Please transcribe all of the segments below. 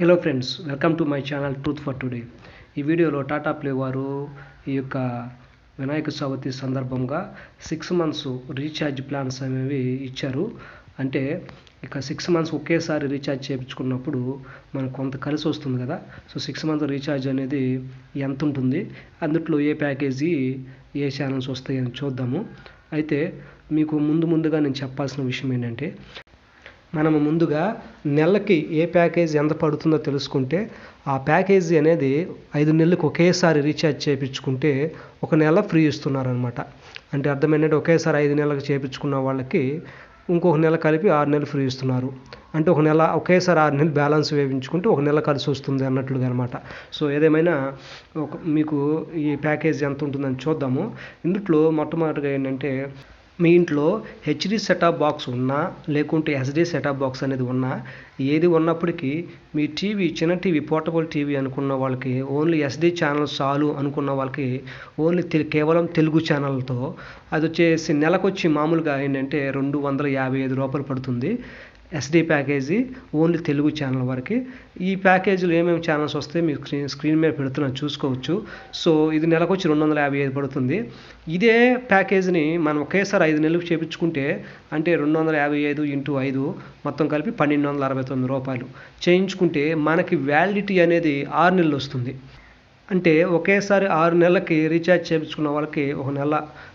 Hello friends welcome to my channel truth for today ఈ వీడియోలో Tata play వారు ఈ యొక్క వినాయక చవితి సందర్భంగా సిక్స్ మంత్స్ రీఛార్జ్ ప్లాన్స్ అనేవి ఇచ్చారు. అంటే ఇక సిక్స్ మంత్స్ ఒకేసారి రీఛార్జ్ చేయించుకున్నప్పుడు మనకు కొంత కలిసి వస్తుంది కదా. సో సిక్స్ మంత్స్ రీఛార్జ్ అనేది ఎంత ఉంటుంది? అందుట్లో ఏ ప్యాకేజీ ఏ ఛానల్స్ వస్తాయని చూద్దాము. అయితే మీకు ముందు ముందుగా నేను చెప్పాల్సిన విషయం ఏంటంటే మనము ముందుగా నెలకి ఏ ప్యాకేజ్ ఎంత పడుతుందో తెలుసుకుంటే ఆ ప్యాకేజీ అనేది ఐదు నెలలకు ఒకేసారి రీఛార్జ్ చేయించుకుంటే ఒక నెల ఫ్రీ ఇస్తున్నారనమాట అంటే అర్థమైనట్టు ఒకేసారి ఐదు నెలలకు చేయించుకున్న వాళ్ళకి ఇంకొక నెల కలిపి ఆరు నెలలు ఫ్రీ ఇస్తున్నారు. అంటే ఒక నెల ఒకేసారి ఆరు నెలలు బ్యాలెన్స్ వేయించుకుంటే ఒక నెల కలిసి వస్తుంది అన్నట్లుగా అనమాట సో ఏదేమైనా ఒక మీకు ఈ ప్యాకేజ్ ఎంత ఉంటుందని చూద్దాము. ఇందులో మొట్టమొదటిగా ఏంటంటే మీ ఇంట్లో హెచ్డి సెటప్ బాక్స్ ఉన్నా లేకుంటే ఎస్డి సెటప్ బాక్స్ అనేది ఉన్నా ఏది ఉన్నప్పటికీ మీ టీవీ చిన్న టీవీ పోర్టబుల్ టీవీ అనుకున్న వాళ్ళకి ఓన్లీ ఎస్డి ఛానల్ చాలు అనుకున్న వాళ్ళకి ఓన్లీ కేవలం తెలుగు ఛానల్తో అది వచ్చేసి నెలకొచ్చి మామూలుగా ఏంటంటే రెండు వందల యాభై ఐదు రూపాయలు పడుతుంది. SD package only Telugu channel వరకు. ఈ ప్యాకేజీలో ఏమేమి ఛానల్స్ వస్తే మీకు స్క్రీన్ స్క్రీన్ మీద పెడుతున్నాను చూసుకోవచ్చు. సో ఇది నెలకొచ్చి రెండు వందల యాభై ఐదు పడుతుంది. ఇదే ప్యాకేజీని మనం ఒకేసారి ఐదు నెలలకు చేపించుకుంటే అంటే రెండు వందల యాభై ఐదు ఇంటూ ఐదు మొత్తం కలిపి పన్నెండు వందల అరవై తొమ్మిది రూపాయలు. చేయించుకుంటే మనకి వ్యాలిడిటీ అనేది ఆరు నెలలు వస్తుంది. అంటే ఒకేసారి ఆరు నెలలకి రీఛార్జ్ చేయించుకున్న వాళ్ళకి ఒక నెల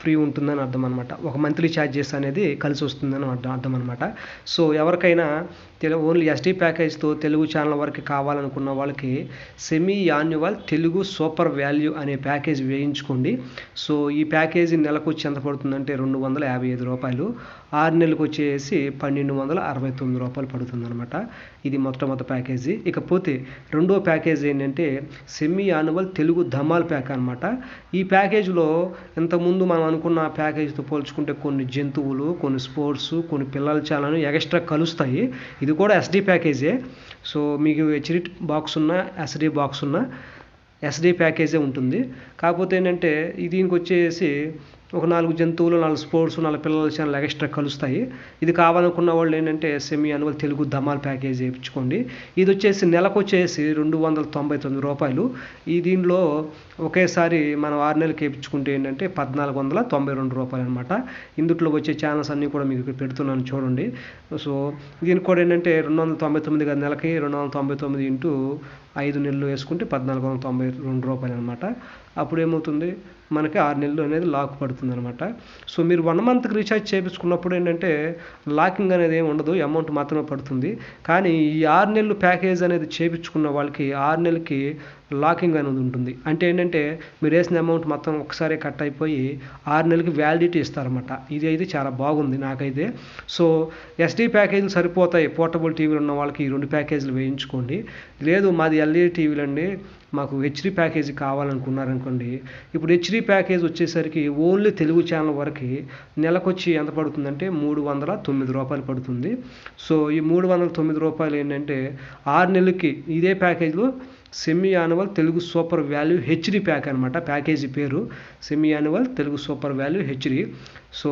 ఫ్రీ ఉంటుందని అర్థం అనమాట ఒక మంత్లీ ఛార్జెస్ అనేది కలిసి వస్తుందని అర్థం అర్థం అనమాట సో ఎవరికైనా తెలు ఓన్లీ ఎస్టీ ప్యాకేజ్తో తెలుగు ఛానల్ వరకు కావాలనుకున్న వాళ్ళకి semi annual Telugu super value అనే ప్యాకేజ్ వేయించుకోండి. సో ఈ ప్యాకేజీ నెలకు వచ్చి ఎంత పడుతుందంటే రెండు వందల యాభై ఐదు రూపాయలు. ఆరు నెలలకు వచ్చేసి పన్నెండు వందల అరవై తొమ్మిది రూపాయలు పడుతుంది అనమాట ఇది మొట్టమొదటి ప్యాకేజీ. ఇకపోతే రెండో ప్యాకేజ్ ఏంటంటే semi annual Telugu Dhamaal pack అనమాట. ఈ ప్యాకేజీలో ఇంతకుముందు మనం అనుకున్న ప్యాకేజీతో పోల్చుకుంటే కొన్ని జంతువులు కొన్ని స్పోర్ట్స్ కొన్ని పిల్లల ఛానల్ ఎక్స్ట్రా కలుస్తాయి. ఇది కూడా ఎస్డి ప్యాకేజే సో మీకు హెచ్డి బాక్స్ ఉన్న ఎస్డి బాక్స్ ఉన్న ఎస్డి ప్యాకేజే ఉంటుంది. కాకపోతే ఏంటంటే దీనికి వచ్చేసి ఒక నాలుగు జంతువులు నాలుగు స్పోర్ట్స్ నాలుగు పిల్లల ఛానల్ ఎక్స్ట్రా కలుస్తాయి. ఇది కావాలనుకున్న వాళ్ళు ఏంటంటే semi annual Telugu Dhamaal package చేయించుకోండి ఇది వచ్చేసి నెలకు వచ్చేసి రెండు వందల తొంభై తొమ్మిది రూపాయలు. ఈ దీనిలో ఒకేసారి మనం ఆరు నెలలకు వేయించుకుంటే ఏంటంటే పద్నాలుగు వందల తొంభై రెండు రూపాయలు అనమాట ఇందులో వచ్చే ఛానల్స్ అన్నీ కూడా మీకు ఇక్కడ పెడుతున్నాను చూడండి. సో దీనికి కూడా ఏంటంటే రెండు వందల తొంభై తొమ్మిది కదా నెలకి రెండు వందల తొంభై తొమ్మిది ఇంటూ ఐదు నెలలు వేసుకుంటే పద్నాలుగు వందల తొంభై రెండు రూపాయలు అనమాట అప్పుడు ఏమవుతుంది మనకి ఆరు నెలలు అనేది లాక్ పడుతుంది అనమాట సో మీరు వన్ మంత్కి రీఛార్జ్ చేయించుకున్నప్పుడు ఏంటంటే లాకింగ్ అనేది ఏమి ఉండదు అమౌంట్ మాత్రమే పడుతుంది. కానీ ఈ ఆరు నెలలు ప్యాకేజ్ అనేది చేయించుకున్న వాళ్ళకి ఆరు నెలలకి లాకింగ్ అనేది ఉంటుంది. అంటే ఏంటంటే మీరు వేసిన అమౌంట్ మొత్తం ఒకసారి కట్ అయిపోయి ఆరు నెలలకి వ్యాలిడిటీ ఇస్తారన్నమాట. ఇది అయితే చాలా బాగుంది నాకైతే. సో ఎస్డీ ప్యాకేజీలు సరిపోతాయి. పోర్టబుల్ టీవీలు ఉన్న వాళ్ళకి ఈ రెండు ప్యాకేజీలు వేయించుకోండి. లేదు మాది ఎల్ఈడి టీవీలు అండి. మాకు హెచ్డి ప్యాకేజీ కావాలనుకున్నారనుకోండి. ఇప్పుడు హెచ్డి ప్యాకేజ్ వచ్చేసరికి ఓన్లీ తెలుగు ఛానల్ వరకు నెలకొచ్చి ఎంత పడుతుందంటే మూడు వందల తొమ్మిది రూపాయలు పడుతుంది. సో ఈ మూడు వందల తొమ్మిది రూపాయలు ఏంటంటే ఆరు నెలలకి ఇదే ప్యాకేజ్లో semi annual Telugu super value HD pack అనమాట ప్యాకేజీ పేరు. Semi annual Telugu super value HD so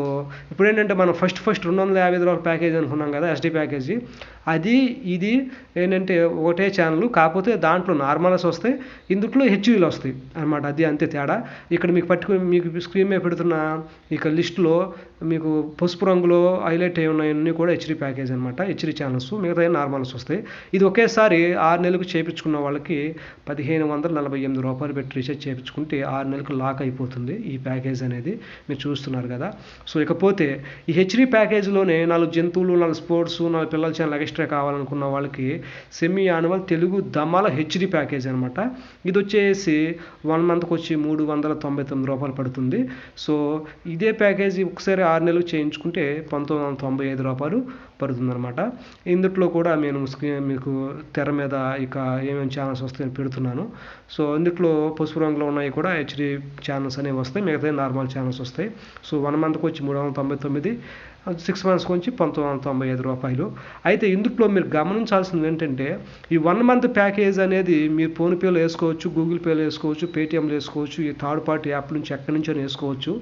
ఇప్పుడు ఏంటంటే మనం ఫస్ట్ ఫస్ట్ రెండు వందల యాభై రూపాయల ప్యాకేజ్ అనుకున్నాం కదా ఎస్డి ప్యాకేజీ. అది ఇది ఏంటంటే ఒకటే ఛానల్ కాకపోతే దాంట్లో నార్మల్స్ వస్తాయి ఇందుట్లో హెచ్డీలు వస్తాయి అనమాట అది అంతే తేడా. ఇక్కడ మీకు పట్టుకు మీకు స్క్రీన్ మీద పెడుతున్న ఇక లిస్టులో మీకు పసుపు రంగులో హైలైట్ అయి ఉన్నాయన్నీ కూడా హెచ్డీ ప్యాకేజ్ అనమాట హెచ్డీ ఛానల్స్ మిగతా నార్మల్స్ వస్తాయి. ఇది ఒకేసారి ఆరు నెలలకు చేయించుకున్న వాళ్ళకి పదిహేను వందల నలభై ఎనిమిది రూపాయలు పెట్టి రీఛార్జ్ చేయించుకుంటే ఆరు నెలలకు లాక్ అయిపోతుంది ఈ ప్యాకేజ్ అనేది. మీరు చూస్తున్నారు కదా. సో ఇకపోతే ఈ హెచ్డీ ప్యాకేజీలోనే నాలుగు జంతువులు నాలుగు స్పోర్ట్స్ నాలుగు పిల్లల ఛానల్ ఎక్స్ట్రా కావాలనుకున్న వాళ్ళకి semi annual Telugu Dhamaal HD package అనమాట ఇది వచ్చేసి వన్ మంత్కి వచ్చి మూడు వందల తొంభై తొమ్మిది రూపాయలు పడుతుంది. సో ఇదే ప్యాకేజీ ఒకసారి ఆరు నెలలు చేయించుకుంటే పంతొమ్మిది వందల తొంభై ఐదు రూపాయలు. పడుతుందనమాట ఇందుట్లో కూడా నేను మీకు తెర మీద ఇక ఏమేమి ఛానల్స్ వస్తాయని పెడుతున్నాను. సో ఇందుట్లో పసుపు రంగులో ఉన్నాయి కూడా హెచ్డి ఛానల్స్ అనేవి వస్తాయి. మిగతా నార్మల్ ఛానల్స్ వస్తాయి. సో వన్ మంత్కి వచ్చి మూడు వందల తొంభై తొమ్మిది. సిక్స్ మంత్స్కి వచ్చి పంతొమ్మిది వందల తొంభై ఐదు రూపాయలు. అయితే ఇందులో మీరు గమనించాల్సింది ఏంటంటే ఈ వన్ మంత్ ప్యాకేజ్ అనేది మీరు ఫోన్పేలో వేసుకోవచ్చు గూగుల్ పేలో వేసుకోవచ్చు పేటిఎంలో వేసుకోవచ్చు ఈ థర్డ్ పార్టీ యాప్ నుంచి ఎక్కడి నుంచో వేసుకోవచ్చు.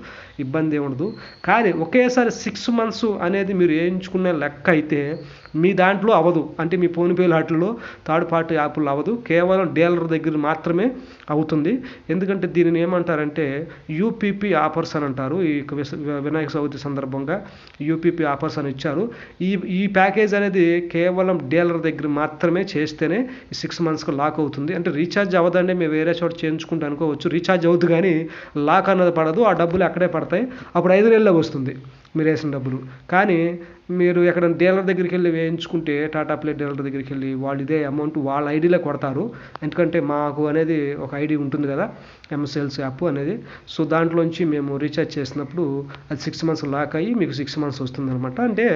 ఇబ్బంది ఏమి ఉండదు. కానీ ఒకేసారి సిక్స్ మంత్స్ అనేది మీరు వేయించుకునే లెక్క అయితే మీ దాంట్లో అవ్వదు. అంటే మీ ఫోన్పే వాటిల్లో థర్డ్ పార్టీ యాప్లో అవ్వదు. కేవలం డీలర్ దగ్గర మాత్రమే అవుతుంది. ఎందుకంటే దీనిని ఏమంటారంటే యూపీపీ ఆఫర్స్ అని అంటారు. ఈ వినాయక చవితి సందర్భంగా యూపీపీ ఆఫర్స్ అని ఇచ్చారు. ఈ ఈ ప్యాకేజ్ అనేది కేవలం డీలర్ దగ్గర మాత్రమే చేస్తేనే ఈ సిక్స్ మంత్స్కి లాక్ అవుతుంది. అంటే రీఛార్జ్ అవ్వదండి మేము వేరే చోట చేయించుకుంటే అనుకోవచ్చు. రీఛార్జ్ అవుతుంది కానీ లాక్ అన్నది పడదు. ఆ డబ్బులు అక్కడే పడతాయి. అప్పుడు ఐదు నెలల్లో వస్తుంది. మీరు వేసిన డబ్బులు. కానీ మీరు ఎక్కడ డీలర్ దగ్గరికి వెళ్ళి వేయించుకుంటే టాటా ప్లే డీలర్ దగ్గరికి వెళ్ళి వాళ్ళు ఇదే అమౌంట్ వాళ్ళ ఐడీలో కొడతారు. ఎందుకంటే మాకు అనేది ఒక ఐడి ఉంటుంది కదా ఎంఎస్ఎల్స్ యాప్ అనేది. సో దాంట్లోంచి మేము రీఛార్జ్ చేసినప్పుడు అది సిక్స్ మంత్స్ లాక్ అయ్యి మీకు సిక్స్ మంత్స్ వస్తుంది అనమాట అంటే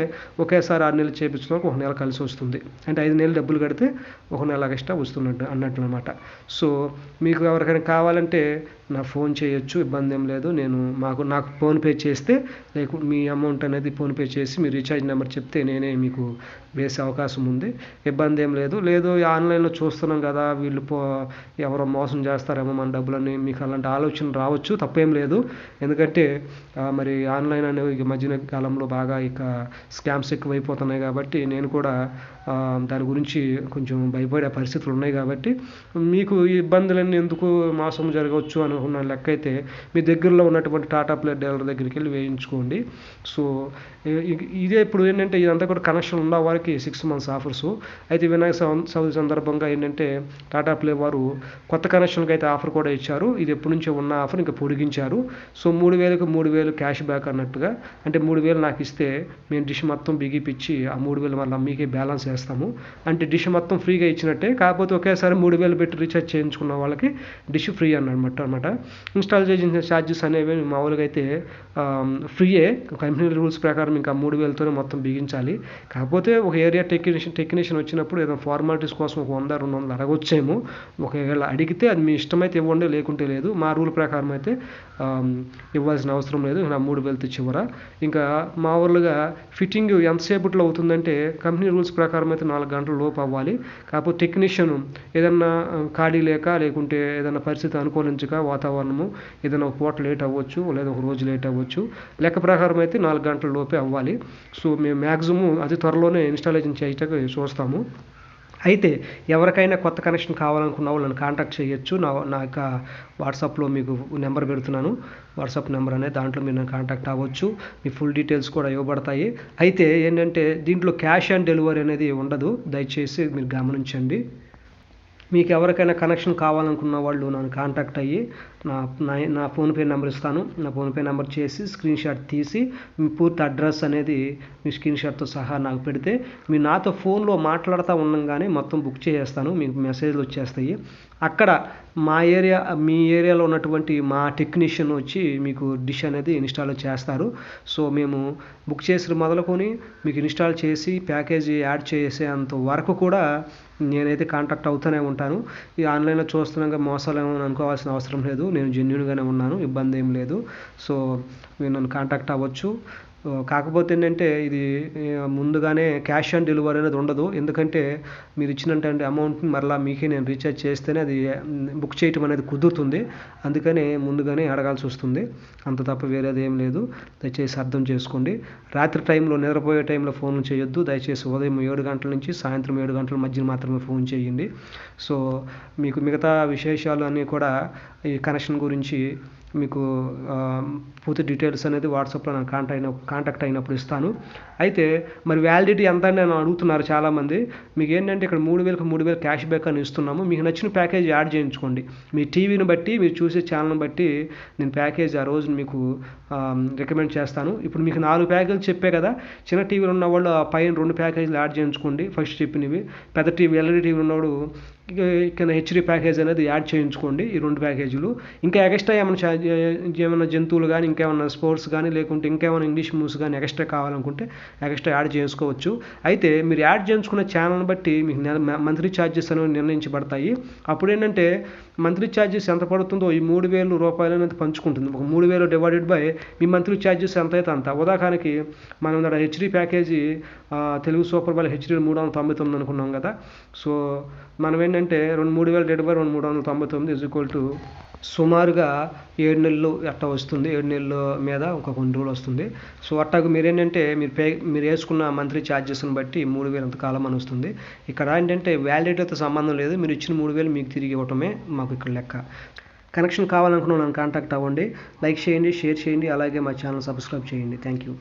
ఒకేసారి ఆరు నెలలు చేయించుకున్నాక ఒక నెల కలిసి వస్తుంది. అంటే ఐదు నెలలు డబ్బులు కడితే ఒక నెల ఎక్స్ట్రా వస్తున్నట్టు అన్నట్లు అనమాట సో మీకు ఎవరికైనా కావాలంటే నా ఫోన్ చేయొచ్చు ఇబ్బంది ఏం లేదు. నేను మాకు నాకు ఫోన్పే చేస్తే లేకుంటే మీ అమౌంట్ అనేది ఫోన్పే చేసి మీ రీఛార్జ్ నెంబర్ చెప్తే నేనే మీకు వేసే అవకాశం ఉంది. ఇబ్బంది ఏం లేదు. లేదు ఆన్లైన్లో చూస్తున్నాం కదా వీళ్ళు పో ఎవరో మోసం చేస్తారేమో మన డబ్బులని మీకు అలాంటి ఆలోచన రావచ్చు తప్పేం లేదు. ఎందుకంటే మరి ఆన్లైన్ అనేవి ఈ మధ్యన కాలంలో బాగా ఇక స్కామ్స్ ఎక్కువైపోతున్నాయి కాబట్టి నేను కూడా దాని గురించి కొంచెం భయపడే పరిస్థితులు ఉన్నాయి కాబట్టి మీకు ఈ ఇబ్బందులన్నీ ఎందుకు మోసం జరగవచ్చు అనుకున్న లెక్క అయితే మీ దగ్గరలో ఉన్నటువంటి టాటా ప్లే డీలర్ దగ్గరికి వెళ్ళి వేయించుకోండి. సో ఇదే ఇప్పుడు ఏంటంటే ఇదంతా కూడా కనెక్షన్ ఉన్న వారికి సిక్స్ మంత్స్ ఆఫర్స్ అయితే వినాయక చవ- చవితి సందర్భంగా ఏంటంటే టాటా ప్లే వారు కొత్త కనెక్షన్కి అయితే ఆఫర్ కూడా ఇచ్చారు. ఇది ఎప్పటి నుంచో ఉన్న ఆఫర్ ఇంకా పొడిగించారు. సో మూడు వేలకు మూడు వేలు క్యాష్ బ్యాక్ అన్నట్టుగా అంటే మూడు వేలు నాకు ఇస్తే మేము డిష్ మొత్తం బిగిపిచ్చి ఆ మూడు వేలు మళ్ళీ మీకే బ్యాలెన్స్ వేస్తాము. అంటే డిష్ మొత్తం ఫ్రీగా ఇచ్చినట్టే కాకపోతే ఒకేసారి మూడు వేలు పెట్టి రీఛార్జ్ చేయించుకున్న వాళ్ళకి డిష్ ఫ్రీ అన్నమాట అనమాట ఇన్స్టాల్ చేసిన ఛార్జెస్ అనేవి మామూలుగా అయితే ఫ్రీయే కంపెనీ రూల్స్ ప్రకారం ఇంకా మూడు వేలతోనే మొత్తం బిగించాలి. కాకపోతే ఒక ఏరియా టెక్నీషియన్ టెక్నీషియన్ వచ్చినప్పుడు ఏదైనా ఫార్మాలిటీస్ కోసం ఒక వంద రెండు వందలు అడగొచ్చేమో. ఒకవేళ అడిగితే అది మీ ఇష్టమైతే ఇవ్వండి లేకుంటే లేదు. మా రూల్ ప్రకారం అయితే ఇవ్వాల్సిన అవసరం లేదు. నా మూడు వేలు చివర ఇంకా మామూలుగా ఫిట్టింగ్ ఎంతసేపట్లో అవుతుందంటే కంపెనీ రూల్స్ ప్రకారం అయితే నాలుగు గంటల లోపు అవ్వాలి. కాకపోతే టెక్నీషియన్ ఏదన్నా ఖాళీ లేక లేకుంటే ఏదైనా పరిస్థితి అనుకూలించక వాతావరణము ఏదైనా ఒక పూట లేట్ అవ్వచ్చు లేదా ఒక రోజు లేట్ అవ్వచ్చు. లెక్క ప్రకారం అయితే నాలుగు గంటల లోపే అవ్వాలి. సో మేము మ్యాక్సిమం అతి త్వరలోనే ఇన్స్టాలేషన్ చేయటకు చూస్తాము. అయితే ఎవరికైనా కొత్త కనెక్షన్ కావాలనుకున్న వాళ్ళు నన్ను కాంటాక్ట్ చేయొచ్చు. నా నా యొక్క వాట్సాప్లో మీకు నెంబర్ పెడుతున్నాను. వాట్సాప్ నెంబర్ అనేది దాంట్లో మీరు నన్ను కాంటాక్ట్ అవ్వచ్చు. మీ ఫుల్ డీటెయిల్స్ కూడా ఇవ్వబడతాయి. అయితే ఏంటంటే దీంట్లో క్యాష్ ఆన్ డెలివరీ అనేది ఉండదు. దయచేసి మీరు గమనించండి. మీకు ఎవరికైనా కనెక్షన్ కావాలనుకున్న వాళ్ళు నన్ను కాంటాక్ట్ అయ్యి నా నా నా ఫోన్పే నెంబర్ ఇస్తాను. నా ఫోన్పే నెంబర్ చేసి స్క్రీన్ షాట్ తీసి మీ పూర్తి అడ్రస్ అనేది మీ స్క్రీన్ షాట్తో సహా నాకు పెడితే మీ నాతో ఫోన్లో మాట్లాడుతూ ఉండగానే మొత్తం బుక్ చేసేస్తాను. మీకు మెసేజ్లు వచ్చేస్తాయి. అక్కడ మా ఏరియా మీ ఏరియాలో ఉన్నటువంటి మా టెక్నీషియన్ వచ్చి మీకు డిష్ అనేది ఇన్స్టాల్ చేస్తారు. సో మేము బుక్ చేసిన మొదలుకొని మీకు ఇన్స్టాల్ చేసి ప్యాకేజీ యాడ్ చేసేంత వరకు కూడా నేనైతే కాంటాక్ట్ అవుతూనే ఉంటాను. ఈ ఆన్లైన్లో చూస్తున్నాక మోసాలు ఏమో అనుకోవాల్సిన అవసరం లేదు. నేను జెన్యున్గానే ఉన్నాను. ఇబ్బంది ఏం లేదు. సో మీరు నన్ను కాంటాక్ట్ అవ్వచ్చు. కాకపోతే ఏంటంటే ఇది ముందుగానే క్యాష్ ఆన్ డెలివరీ అనేది ఉండదు. ఎందుకంటే మీరు ఇచ్చినటువంటి అమౌంట్ని మరలా మీకే నేను రీఛార్జ్ చేస్తేనే అది బుక్ చేయటం అనేది కుదురుతుంది. అందుకనే ముందుగానే అడగాల్సి వస్తుంది. అంత తప్ప వేరేది ఏం లేదు. దయచేసి అర్థం చేసుకోండి. రాత్రి టైంలో నిద్రపోయే టైంలో ఫోన్ చేయొద్దు. దయచేసి ఉదయం ఏడు గంటల నుంచి సాయంత్రం ఏడు గంటల మధ్య మాత్రమే ఫోన్ చేయండి. సో మీకు మిగతా విశేషాలు అన్నీ కూడా ఈ కనెక్షన్ గురించి మీకు పూర్తి డీటెయిల్స్ అనేది వాట్సాప్లో నాకు కాంటాక్ట్ అయిన కాంటాక్ట్ అయినప్పుడు ఇస్తాను. అయితే మరి వ్యాలిడిటీ ఎంత అని నేను అడుగుతున్నారు చాలామంది. మీకు ఏంటంటే ఇక్కడ మూడు వేలకు మూడు వేలు క్యాష్ బ్యాక్ అని ఇస్తున్నాము. మీకు నచ్చిన ప్యాకేజ్ యాడ్ చేయించుకోండి. మీ టీవీని బట్టి మీరు చూసే ఛానల్ని బట్టి నేను ప్యాకేజ్ ఆ రోజు మీకు రికమెండ్ చేస్తాను. ఇప్పుడు మీకు నాలుగు ప్యాకేజీలు చెప్పే కదా చిన్న టీవీలు ఉన్న వాళ్ళు ఆ పైన రెండు ప్యాకేజీలు యాడ్ చేయించుకోండి. ఫస్ట్ చెప్పినవి పెద్ద టీవీ ఎల్ఈడి టీవీ ఉన్నవాడు ఇక ఇక్కడ హెచ్డి ప్యాకేజ్ అనేది యాడ్ చేయించుకోండి ఈ రెండు ప్యాకేజీలు ఇంకా ఎక్స్ట్రా ఏమైనా చా- ఏమైనా జంతువులు కానీ ఇంకేమైనా స్పోర్ట్స్ కానీ లేకుంటే ఇంకేమైనా ఇంగ్లీష్ మూవ్స్ కానీ ఎక్స్ట్రా కావాలనుకుంటే ఎక్స్ట్రా యాడ్ చేసుకోవచ్చు. అయితే మీరు యాడ్ చేయించుకున్న ఛానల్ని బట్టి మీకు నెల మంత్లీ ఛార్జెస్ అనేవి నిర్ణయించబడతాయి. అప్పుడు ఏంటంటే మంత్లీ ఛార్జెస్ ఎంత పడుతుందో ఈ మూడు వేలు రూపాయలు అనేది పంచుకుంటుంది. ఒక మూడు వేలు డివైడెడ్ బై మీ మంత్లీ ఛార్జెస్ ఎంత అయితే అంత. ఉదాహరణకి మనం ఇక్కడ HD package Telugu super value HD మూడు వందల తొంభై తొమ్మిది అనుకున్నాం కదా. సో మనం ఏంటంటే రెండు మూడు వేల డెబ్బై రెండు మూడు వందల తొంభై తొమ్మిది ఇజ్ ఈక్వల్ టు సుమారుగా ఏడు నెలలు అట్ట వస్తుంది. ఏడు నెలల మీద ఒక కొన్ని రోజులు వస్తుంది. సో అట్టాకు మీరు ఏంటంటే మీరు పే మీరు వేసుకున్న మంత్లీ ఛార్జెస్ని బట్టి మూడు వేలు అంతకాలం అని వస్తుంది. ఇక్కడ ఏంటంటే వ్యాలిడిటీతో సంబంధం లేదు. మీరు ఇచ్చిన మూడు వేలు మీకు తిరిగి ఇవ్వటమే మాకు ఇక్కడ లెక్క. కనెక్షన్ కావాలనుకున్న నన్ను కాంటాక్ట్ అవ్వండి. లైక్ చేయండి షేర్ చేయండి. అలాగే మా ఛానల్ సబ్స్క్రైబ్ చేయండి. Thank you.